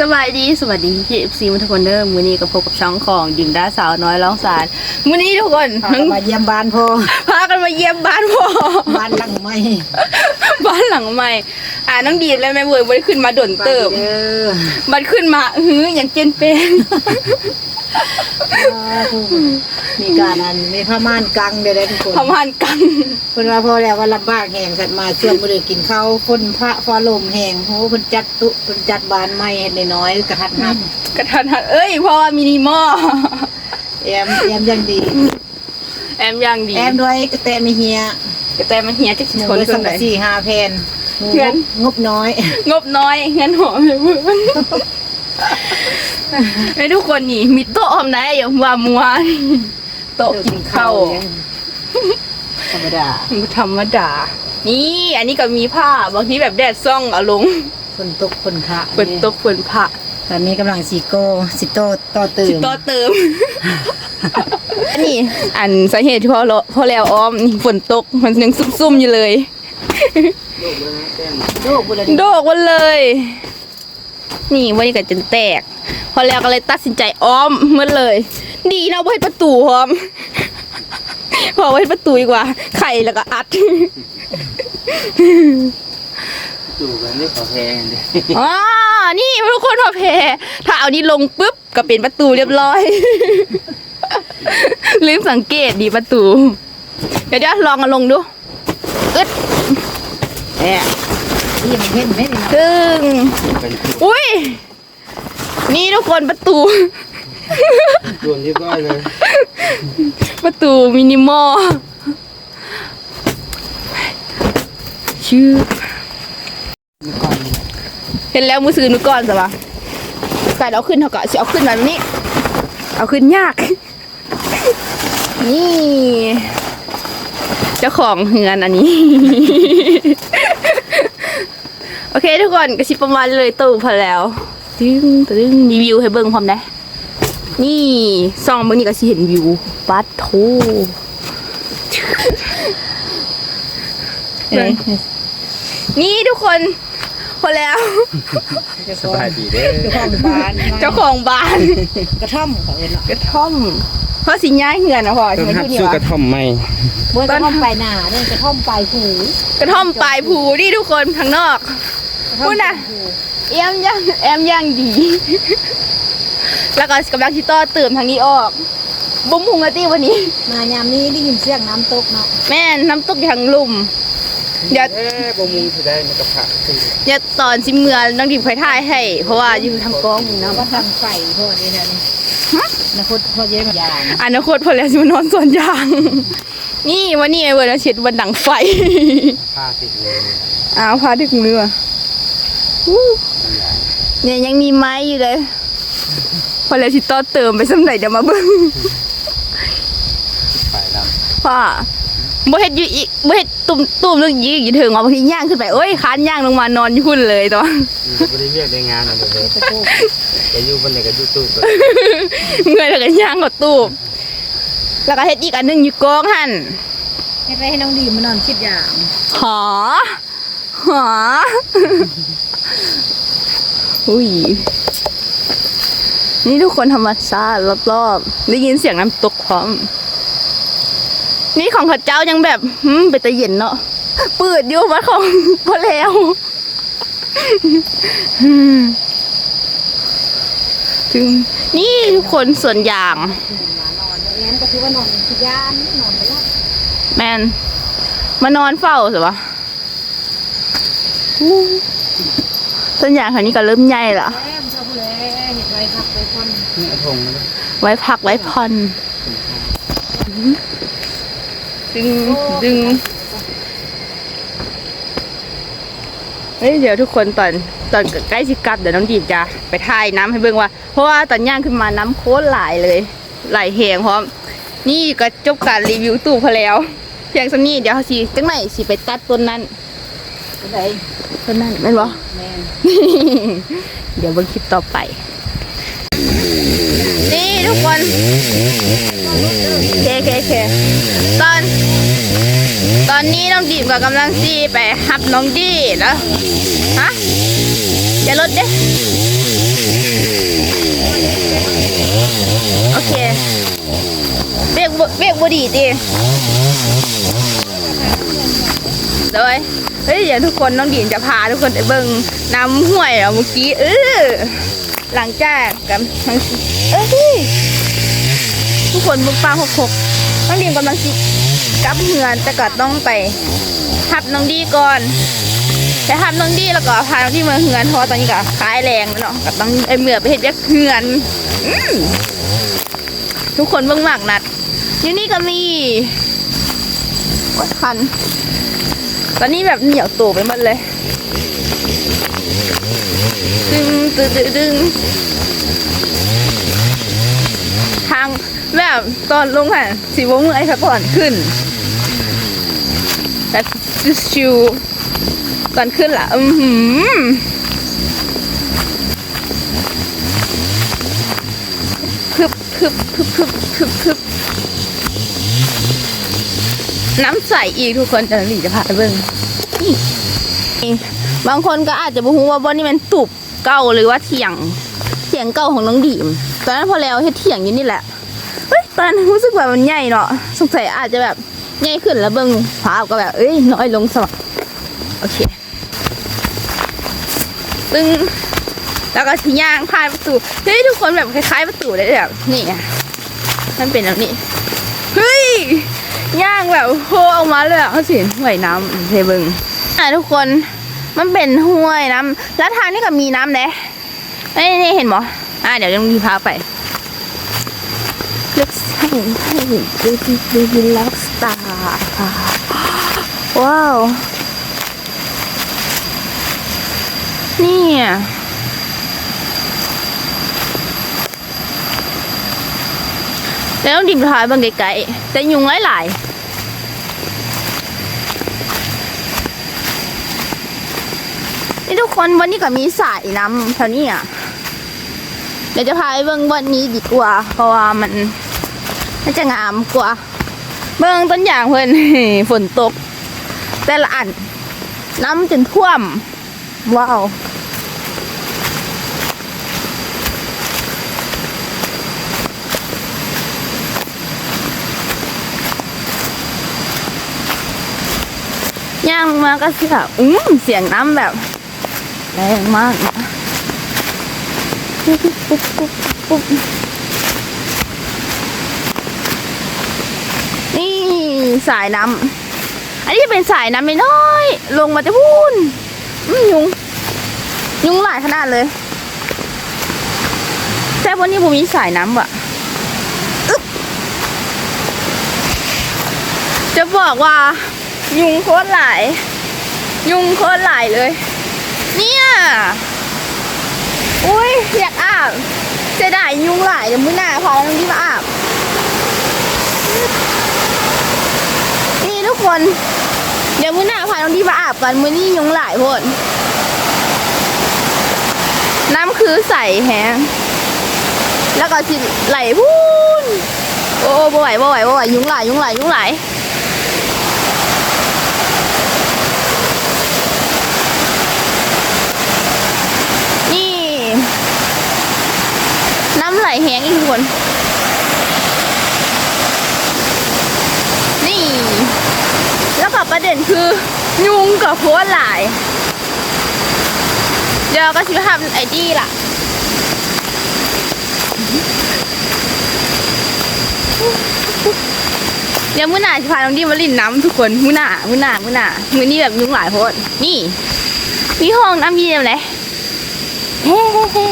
สบายดีสวัสดีพี่เอฟซีทุกคนเด้อมื้อนี้ก็พบกับช่องของยิงด้าสาวน้อยร้องสารมื้อนี้ทุกคนพากันมาเยี่ยมบ้านพ่อพากันมาเยี่ยมบ้านพ่อบ้านหลังใหม่บ้านหลังใหม่ อ่าน้องดีดและแม่เวยบ่ได้ขึ้นมาดนเติบเด้อบัดขึ้นมาอื้อหืออย่างเจนเป็นมีการอันมีผ้าม่านกังเด้อเด้อทุกคนประมาณกันเพิ่นว่าพอแล้วว่าลำบากแหงสัตว์มาช่วงบ่ได้กินข้าวฝนพระฟ้าลมแหงโหเพิ่นจัดตุเพิ่นจัดบ้านใหม่เฮ็ดน้อยๆกระทัดหันกระทันหันเอ้ยเพราะว่ามินิมอลแอมแอมยังดี แอมย่างดีแอมด้วยกระแตไม่เฮียแต่มันเหียจักสิหมูคนด้วยเกิสันงไหน กะสีห้าแผ่นหมู เพื่อนงบน้อย งบน้อยงั้นหอมเลยเพื่อนไอ้ทุกคนนี่มีโต๊ะออมไหนอย่าว่ามัวโต๊ะกินข้าวธรรมดาธรรมดา นี่ อันนี้ก็มีผ้าบางทีแบบแดดซ่องเอาลงฝนตกฝนพระฝนตกฝนผ้าตอนนี้กำลังสีโก้สิโตต่อตื่สินต่อเติมอันนี้อันสาเหตุที่พ่อเลาะพ่อแล้วอ้อมนี่ฝนตกมันยังซุ่มๆอยู่เลย โลกบุรีโดกวันเลย นี่วันนี้ก็จนแตก พอแล้วก็เลยตัดสินใจอ้อมเมื่อเลย ดีนะว่าให้ประตูพร้อมพอไว้ประตูดีกว่า ไข่แล้วก็อัดจูกันนี่ขอแพงเลยอ๋อนี่ทุกคนพอเพถ้าเอานี้ลงปุ๊บก็เป็นประตูเรียบร้อย ลืมสังเกตดีประตู เดี๋ยวเดี๋ยวลองกันลงดู อึดแอะนี่มันเห็นไหมนี่นะตึงเป็นจูอุ้ย นี่ทุกคนประตูรวมเรียบร้อยเลยประตูมินิมอลชื่อเมื่อก่อนเห็นแล้วมือซื้อหนูก่อนสิวะใส่เอาขึ้นเท่ากับสิเอาขึ้นแบบนี้ เอาขึ้นยาก นี่ เจ้าของเฮือนอันนี้ โอเคทุกคนก็ชิประมาณเลยตู้พอแล้วตึ้งตึ้งรีวิวให้เบิ่งพร้อมได้นี่ซองเบิ่งนี่ก็สิเห็นวิวปัดโทเอ้ยนี่ทุกคนพอแล้ว สบายดีเด้อเจ้าของบ้าน เจ้าของบ้าน กระท่อมเขาเองเนาะกระท่อม เพราะสิย้ายเหือนนะพ่อต้ใช่องไหมหัดทุกนี่สู้วะกระท่อมไหมเมื่อกระท่อมปลายหนาเนี่ยกระท่อมปลายหูกระท่อมปลายภูนี่ทุกคนข้างนอก กระท่อมพูดนะปลายหูแอมย่างแอมย่างดี แล้วก็กำลังชิต่อเติมทางนี้ออก บุ้มพุงกะตี้วันนี้ มายามนี้ได้ยินเสียงน้ำตกเนาะแม่นน้ำตกอยู่ทางลุ่ม เดี๋ยว เอ๊ะบ่มุงสิได้มันกระพะขึ้นเดี๋ยวตอนสิเมือน้องดิบไฟถ่ายให้ เพราะว่าอยู่ทางกองอยู่แล้วนะก็ทำไฟพวกนี้นะนี่ นะคุณพ่อเย้มยางอนาคตพอแล้วสิมานอนสวนยาง นี่วันนี้ไอ้เวอร์นะเช็ดวันดังไฟผ้าติดเลยอ้าวพาดึกเรืออู้เนี่ยยังมีไม้อยู่เลย พอแล้วสิต่อเติมไปสำไหนเดี๋ยวมาเบิ่งไปแล้วพ่อ บ่เฮ็ดอยู่อีกบ่เฮ็ดตุ่มตุ่มนึงอีกอยู่ถึงว่าบางทีย่างขึ้นไปโอ้ยคานย่างลงมานอนอยู่พุ่นเลยตัวอยู่ก็บ่ได้เรียกได้งานอะไรเลยตะโกไปอยู่บนไหนก็อยู่ตู้ก็เมื่อยแล้วก็ย่างก็ตูบแล้วก็เฮ็ดอีกอันหนึงอยู่กองหั่นให้ไปให้น้องดีมานอนคิดยามหอหออุ้ยนี่ทุกคนธรรมชาติรอบๆได้ยินเสียงน้ำตกพร้อม นี่ของข้าเจ้ายังแบบหืมเป็นตะเย็นเนาะเปิดอยู่วัดของพอแล้วอืมถึงนี่ทุกคนส่วนอย่างมานอนแล้วแอนก็คือว่านอนคิดยามนอนไปแล้วแมนมานอนเฝ้าสิวะอู้ต้นอย่างคันนี้ก็เริ่มใหญ่ละแอมเจ้าผู้แลเห็ดไว้พักไว้คนนี่เอาธงมาเลยไว้พักไว้ผ่อน ดึงดึงเฮ้ยเดี๋ยวทุกคนตอนตอนใกล้สิกลับเดี๋ยวน้องดีบจะไปถ่ายน้ำให้เบิ่งว่า เพราะว่าตอนย่างขึ้นมาน้ำโคตรหลายเลยไหลายแหงพร้อม นี่ก็จบการรีวิวตู้พอแล้วเพียงสำนี้เดี๋ยวเขาสิจังไหนสิไปตัดต้นนั้นผู้ใดต้นนั้นแม่นบ่แมนเดี๋ยวเบิ่งคลิปต่อไป นี่ทุกคน โอเคเคเคตอน ตอนนี้น้องดีมกับกำลังซีไปฮับน้องดีแล้วฮะจะลดเด้โอเคเบรกเบรกบอดีดิโดยเฮ้ยเดี๋ยวทุกคนน้องดีนจะพาทุกคนไปเบิ่งน้ำห้วยเราเมื่อกี้เออหลังจากกับทั้งเอ้ย ทุกคนบุกปลาหกหกน้องดีนกำลังสิกลับเฮือนแต่ก็ต้องไปทับน้องดีก่อนไปทับน้องดีแล้วก็พาน้องดีมาเฮือนเพราะตอนนี้ก็ขายแรงแล้วเนาะก็ต้องไอเหมื่อไปเห็ดเวียกเฮือนทุกคนเบิ่งมากนัดอยู่นี่ก็มีโอ๊ยคัน ตอนนี้แบบเหนียวตัวไปหมดเลย ดึงดึงดึงดึงทาง แบบตอนลงอะสีวงเมื่อยค่ะก่อนขึ้นแบบชิวๆก่อนขึ้นล่ะ อือหือพึบพึบพึบพึบพึบพึบน้ำใสอีกทุกคนแต่หลีจะพาไปเบิ่งบางคนก็อาจจะบ่ฮู้ว่าบ่นี่มันตุบเก่าหรือว่าเถียงเถียงเก่าของน้องดีม ตอนนั้นพอแล้วเฮ็ดเถียงอยู่นี่แหละ ตอนรู้สึกแบบมันใหญ่เนาะสงสัยอาจจะแบบใหญ่ขึ้นแล้วเบิ่งภาพก็แบบ เอ้ยน้อยลงสมัครโอเคตึงแล้วก็ที่ย่างผ่านประตูเฮ้ยทุกคนแบบคล้ายๆประตูเลยแบบนี่ไงมันเป็นแบบนี้เฮ้ยย่างแบบโฮออกมาเลยอะเขาสิห่วยน้ำเทเบิงอะทุกคนมันเป็นห้วยน้ำแล้วทางนี้ก็มีน้ำเด้นี่นี่เห็นบ่อะเดี๋ยวจะมีพาไป เลือกให้ให้ดูดีดูดีลักสตาร์ค่ะว้าว นี่อะแล้วดิบทายบางไกลๆแต่ยุงหลายๆนี่ทุกคนวันนี้ก็มีสายน้ำแถวนี้อะ เดี๋ยวจะพาไปเบิ่งวันนี้ดีกว่า เพราะว่ามัน มันจะงามกว่า เบิ่งต้นอย่างเพิ่นฝนตก แต่ละอัน น้ำจนท่วม ว้าวย่างมาก็สิค่ะอืมเสียงน้ำแบบแรงมากนะปุ๊บปุ๊บปุ๊บปุ๊บนี่ สายน้ำอันนี้จะเป็นสายน้ำไม่น้อย ลงมาจะพูนยุง ยุงหลายขนาดเลย แต่วันนี้ผมมีสายน้ำว่ะจะบอกว่า ยุงโคตรหลาย ยุงโคตรหลายเลย เนี่ยอุ้ยอยากอาบเสียดายยุงหลายเดี๋ยวมื้อหน้าพาน้องที่มาอาบ ทุกคน เดี๋ยวมื้อหน้าพาน้องที่มาอาบกันมื้อนี้ยุงหลายพดน้ำคือใสแฮงแล้วก็สิไหลพูนโอ้บ่ไหวบ่ไหวบ่ไหวยุงหลายยุงหลายยุงหลายนี่ น้ำไหลแห้งอีกทุกคน แล้วก็ ประเด็นคือยุงกับโพสหลาย เดี๋ยวก็ชิบทำไอ้ดีล่ะเดี๋ยวมื้อหน้าจะพาน้องดีมาลินน้ำทุกคนมื้อหน้ามื้อหน้ามื้อหน้ามื้อนี้แบบยุงหลายโพดนี่มีห้องน้ำเย็นเลยเฮ้เฮ้เฮ้